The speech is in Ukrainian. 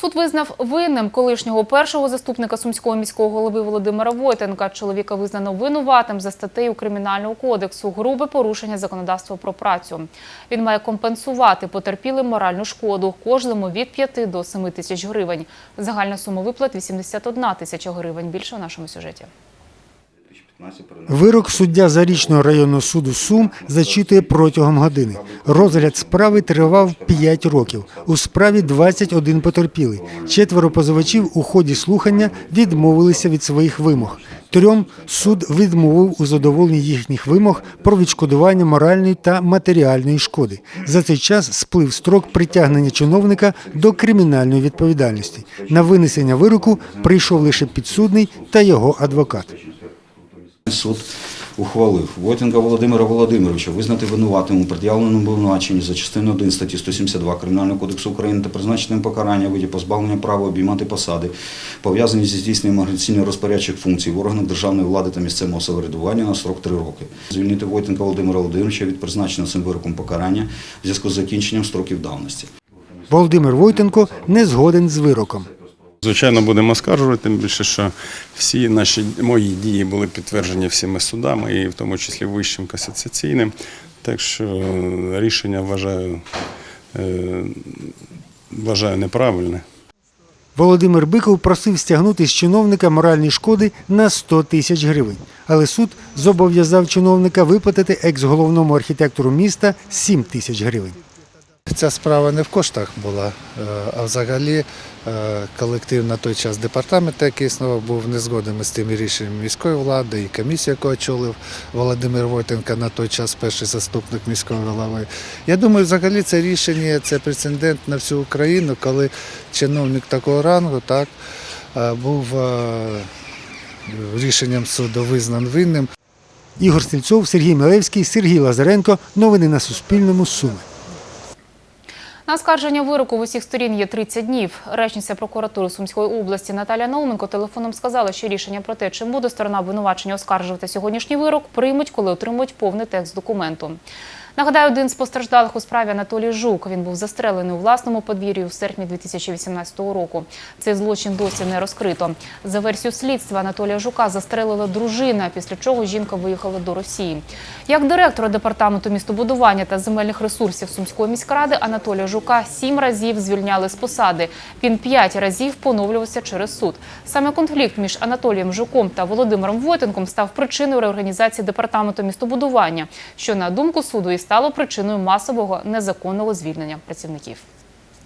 Суд визнав винним колишнього першого заступника сумського міського голови Володимира Войтенка. Чоловіка визнано винуватим за статтею Кримінального кодексу грубе порушення законодавства про працю. Він має компенсувати потерпілим моральну шкоду кожному від 5 до 7 тисяч гривень. Загальна сума виплат 81 тисяча гривень. Більше в нашому сюжеті. Вирок суддя Зарічного районного суду Сум зачитує протягом години. Розгляд справи тривав 5 років. У справі 21 потерпілий. Четверо позивачів у ході слухання відмовилися від своїх вимог. Трьом суд відмовив у задоволенні їхніх вимог про відшкодування моральної та матеріальної шкоди. За цей час сплив строк притягнення чиновника до кримінальної відповідальності. На винесення вироку прийшов лише підсудний та його адвокат. Суд ухвалив Войтенка Володимира Володимировича визнати винуватим у пред'явленому обвинуваченні за частиною 1 статті 172 Кримінального кодексу України та призначеним покарання у виді позбавлення права обіймати посади, пов'язані зі здійсненням організаційно розпорядчих функцій в органах державної влади та місцевого самоврядування на срок 3 роки. Звільнити Войтенка Володимира Володимировича від призначеного цим вироком покарання в зв'язку з закінченням строків давності. Володимир Войтенко не згоден з вироком. Звичайно, будемо оскаржувати, тим більше, що всі наші мої дії були підтверджені всіма судами, і в тому числі Вищим касаційним. Так що е, рішення вважаю, е, вважаю неправильне. Володимир Биков просив стягнути з чиновника моральні шкоди на 100 тисяч гривень. Але суд зобов'язав чиновника виплатити екс-головному архітектору міста 7 тисяч гривень. Ця справа не в коштах була, е, а взагалі е, колектив на той час департаменту, який існував, був не згоден з тими рішеннями міської влади і комісія, яку очолив Володимир Войтенко, на той час перший заступник міського голови. Я думаю, взагалі це рішення це прецедент на всю Україну, коли чиновник такого рангу так, е, був рішенням суду визнан винним. Ігор Стрільцов, Сергій Милевський, Сергій Лазаренко. Новини на Суспільному. Суми. На оскарження вироку в усіх сторін є 30 днів. Речниця прокуратури Сумської області Наталя Науменко телефоном сказала, що рішення про те, чим буде сторона обвинувачення оскаржувати сьогоднішній вирок, приймуть, коли отримують повний текст документу. Нагадаю, один з постраждалих у справі Анатолій Жук. Він був застрелений у власному подвір'ї у серпні 2018 року. Цей злочин досі не розкрито. За версією слідства Анатолія Жука застрелила дружина, після чого жінка виїхала до Росії. Як директора департаменту містобудування та земельних ресурсів Сумської міськради Анатолія Жука сім разів звільняли з посади. Він п'ять разів поновлювався через суд. Саме конфлікт між Анатолієм Жуком та Володимиром Войтенком став причиною реорганізації департаменту містобудування, що на думку суду і стало причиною масового незаконного звільнення працівників.